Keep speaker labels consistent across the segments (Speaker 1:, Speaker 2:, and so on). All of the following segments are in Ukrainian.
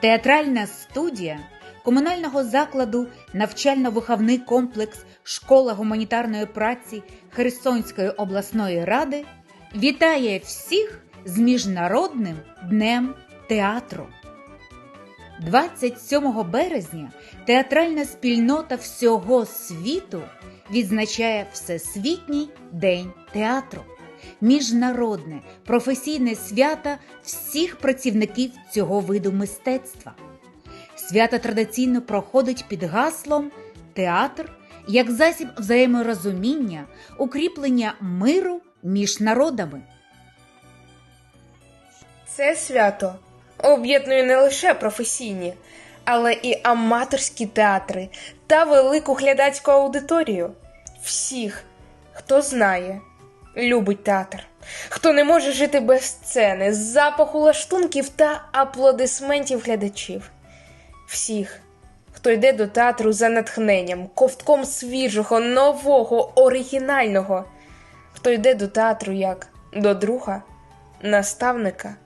Speaker 1: Театральна студія комунального закладу навчально-виховний комплекс Школа гуманітарної праці Херсонської обласної ради вітає всіх з Міжнародним днем театру. 27 березня театральна спільнота всього світу відзначає Всесвітній день театру, міжнародне професійне свято всіх працівників цього виду мистецтва. Свято традиційно проходить під гаслом Театр як засіб взаєморозуміння, укріплення миру між народами.
Speaker 2: Це свято об'єднує не лише професійні, але і аматорські театри та велику глядацьку аудиторію. Всіх, хто знає, любить театр, хто не може жити без сцени, запаху лаштунків та аплодисментів глядачів. Всіх, хто йде до театру за натхненням, ковтком свіжого, нового, оригінального, хто йде до театру як до друга, наставника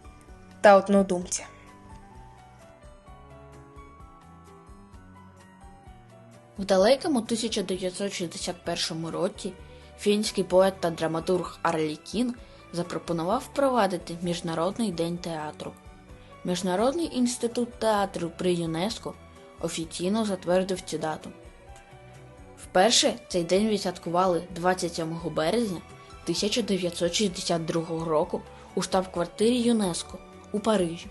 Speaker 2: та однодумця.
Speaker 3: В далекому 1961 році фінський поет та драматург Арлі Кін запропонував впровадити Міжнародний день театру. Міжнародний інститут театру при ЮНЕСКО офіційно затвердив цю дату. Вперше цей день відсвяткували 27 березня 1962 року у штаб-квартирі ЮНЕСКО у Парижі.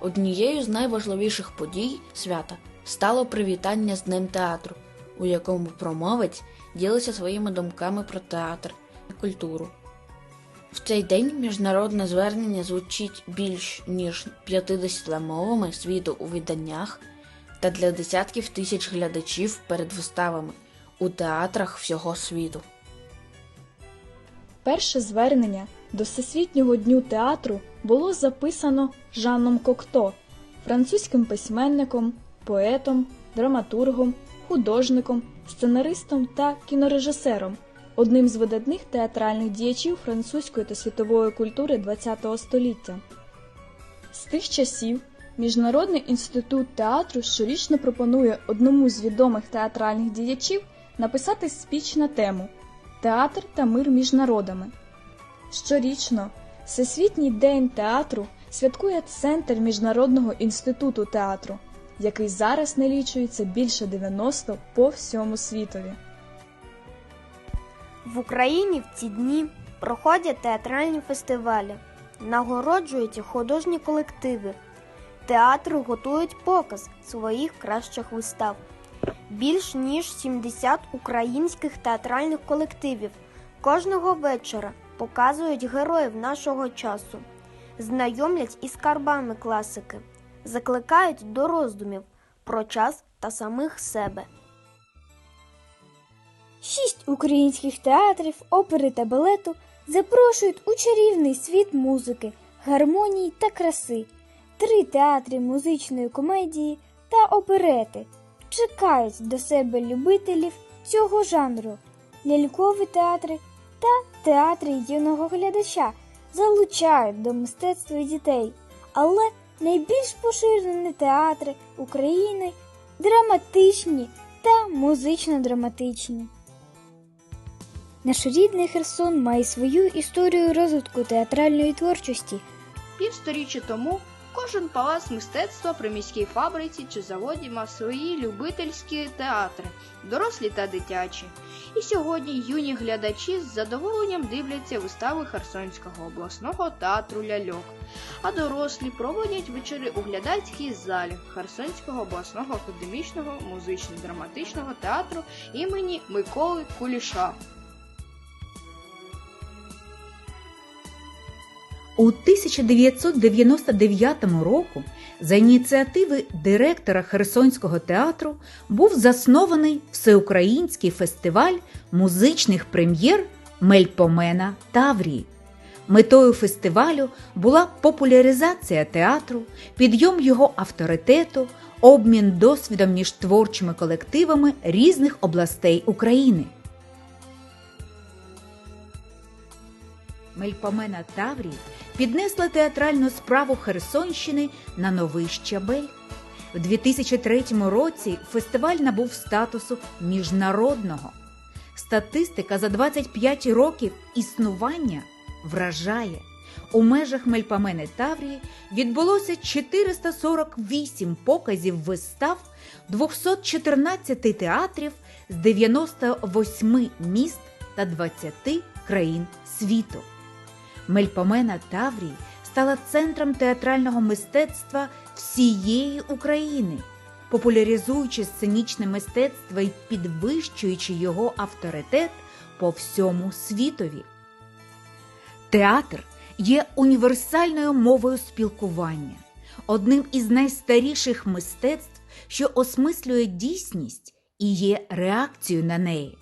Speaker 3: Однією з найважливіших подій свята стало привітання з Днем театру, у якому промовець ділиться своїми думками про театр і культуру. В цей день міжнародне звернення звучить більш ніж 50 мовами світу у виданнях та для десятків тисяч глядачів перед виставами у театрах всього світу.
Speaker 4: Перше звернення до Всесвітнього дню театру було записано Жаном Кокто, французьким письменником, поетом, драматургом, художником, сценаристом та кінорежисером, одним з видатних театральних діячів французької та світової культури ХХ століття. З тих часів Міжнародний інститут театру щорічно пропонує одному з відомих театральних діячів написати спіч на тему Театр та мир між народами. Щорічно Всесвітній день театру святкує Центр Міжнародного інституту театру, який зараз налічується більше 90 по всьому світові.
Speaker 5: В Україні в ці дні проходять театральні фестивалі, нагороджуються художні колективи, театри готують показ своїх кращих вистав. Більш ніж 70 українських театральних колективів кожного вечора показують героїв нашого часу, знайомлять із скарбами класики, закликають до роздумів про час та самих себе.
Speaker 6: Шість українських театрів опери та балету запрошують у чарівний світ музики, гармонії та краси. Три театри музичної комедії та оперети чекають до себе любителів цього жанру. Лялькові театри та театри юного глядача залучають до мистецтва дітей, але найбільш поширені театри України драматичні та музично-драматичні. Наш рідний Херсон має свою історію розвитку театральної творчості.
Speaker 7: Півсторіччя тому кожен палац мистецтва при міській фабриці чи заводі мав свої любительські театри, дорослі та дитячі. І сьогодні юні глядачі з задоволенням дивляться вистави Херсонського обласного театру ляльок, а дорослі проводять вечори у глядацькій залі Херсонського обласного академічного музично-драматичного театру імені Миколи Куліша.
Speaker 1: У 1999 року за ініціативи директора Херсонського театру був заснований всеукраїнський фестиваль музичних прем'єр Мельпомена Таврії. Метою фестивалю була популяризація театру, підйом його авторитету, обмін досвідом між творчими колективами різних областей України. Мельпомена Таврії піднесли театральну справу Херсонщини на новий щабель. У 2003 році фестиваль набув статусу міжнародного. Статистика за 25 років існування вражає. У межах Мельпомени Таврії відбулося 448 показів вистав 214 театрів з 98 міст та 20 країн світу. Мельпомена Таврії стала центром театрального мистецтва всієї України, популяризуючи сценічне мистецтво і підвищуючи його авторитет по всьому світові. Театр є універсальною мовою спілкування, одним із найстаріших мистецтв, що осмислює дійсність і є реакцією на неї.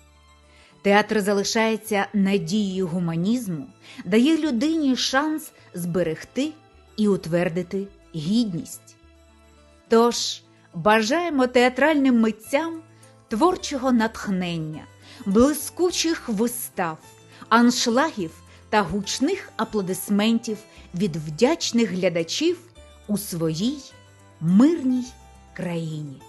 Speaker 1: Театр залишається надією гуманізму, дає людині шанс зберегти і утвердити гідність. Тож бажаємо театральним митцям творчого натхнення, блискучих вистав, аншлагів та гучних аплодисментів від вдячних глядачів у своїй мирній країні.